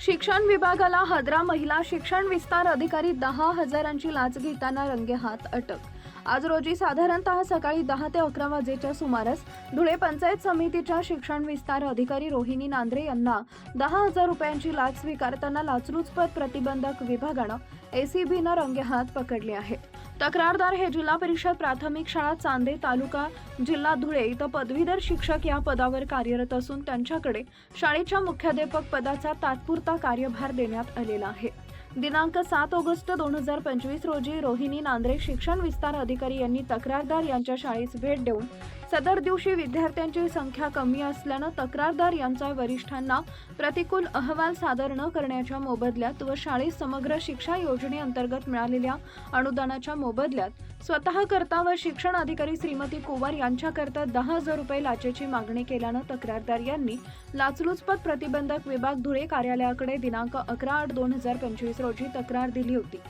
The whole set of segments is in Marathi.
शिक्षण विभागाला हदरा महिला शिक्षण विस्तार अधिकारी दहा हजारांची लाच घेताना रंगेहात अटक आज रोजी साधारणतः सकाळी दहा ते अकरा वाजेच्या सुमारास धुळे पंचायत समितीच्या शिक्षण विस्तार अधिकारी रोहिणी नांद्रे यांना दहा हजार रुपयांची लाच स्वीकारताना लाचलुचपत प्रतिबंधक विभागानं एसीबीनं रंगेहात पकडले आहे. तक्रारदार हे जिल्हा परिषद प्राथमिक शाळा चांदे तालुका जिल्हा धुळे इथं पदवीधर शिक्षक या पदावर कार्यरत असून त्यांच्याकडे शाळेच्या मुख्याध्यापक पदाचा तात्पुरता कार्यभार देण्यात आलेला आहे. दिनांक सात ऑगस्ट दोन हजार पंचवीस रोजी रोहिणी नांद्रे शिक्षण विस्तार अधिकारी यांनी तक्रारदार यांच्या शाळेस भेट देऊन सदर दिवशी विद्यार्थ्यांची संख्या कमी असल्यानं तक्रारदार यांचा वरिष्ठांना प्रतिकूल अहवाल सादर न करण्याच्या मोबदल्यात व शाळेत समग्र शिक्षा योजनेअंतर्गत मिळालेल्या अनुदानाच्या मोबदल्यात स्वतःकरता व शिक्षण अधिकारी श्रीमती कुवार यांच्याकरता दहा हजार रुपये लाचेची मागणी केल्यानं तक्रारदार यांनी लाचलुचपत प्रतिबंधक विभाग धुळे कार्यालयाकडे दिनांक अकरा आठ दोन हजार पंचवीस रोजी तक्रार दिली होती.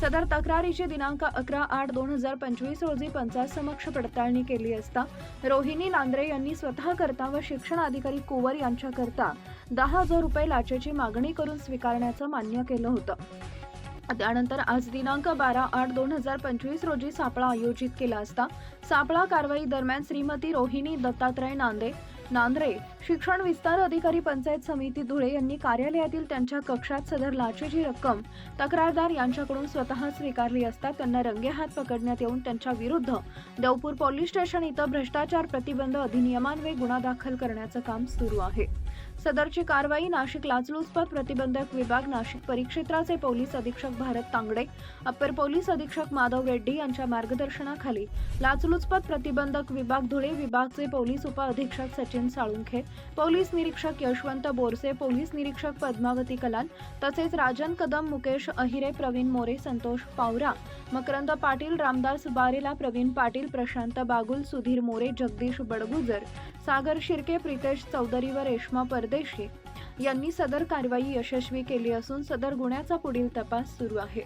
सदर तक्रारीची दिनांक अकरा आठ दोन हजार पंचवीस रोजी पंचायत समक्ष पडताळणी केली असता रोहिणी नांद्रे यांनी स्वतःकरता व शिक्षण अधिकारी कुवर यांच्याकरता दहा हजार रुपये लाचेची मागणी करून स्वीकारण्याचं मान्य केलं होतं. त्यानंतर आज दिनांक बारा आठ दोन हजार पंचवीस रोजी सापळा आयोजित केला असता सापळा कारवाई दरम्यान श्रीमती रोहिणी दत्तात्रय नांदे नांद्रे शिक्षण विस्तार अधिकारी पंचायत समिती धुळे यांनी कार्यालयातील त्यांच्या कक्षात सदर लाचेची रक्कम तक्रारदार यांच्याकडून स्वतः स्वीकारली असता त्यांना रंगेहात पकडण्यात येऊन त्यांच्या विरुद्ध देवपूर पोलीस स्टेशन इथं भ्रष्टाचार प्रतिबंध अधिनियमान्वये गुन्हा दाखल करण्याचं काम सुरू आहे. सदरची कारवाई नाशिक लाचलुचपत प्रतिबंधक विभाग नाशिक परिक्षेत्राचे पोलीस अधीक्षक भारत तांगडे अप्पर पोलीस अधीक्षक माधव रेड्डी यांच्या मार्गदर्शनाखाली लाचलुचपत प्रतिबंधक विभाग धुळे विभागचे पोलीस उपअधीक्षक सचिन साळुंखे पोलीस निरीक्षक यशवंत बोरसे पोलीस निरीक्षक पद्मावती कलाल तसेच राजन कदम मुकेश अहिरे प्रवीण मोरे संतोष पावरा मकरंद पाटील रामदास बारेला प्रवीण पाटील प्रशांत बागुल सुधीर मोरे जगदीश बडगुजर सागर शिर्के प्रितेश चौधरी व रेश्मा परदेशी यांनी सदर कारवाई यशस्वी केली असून सदर गुन्ह्याचा पुढील तपास सुरू आहे.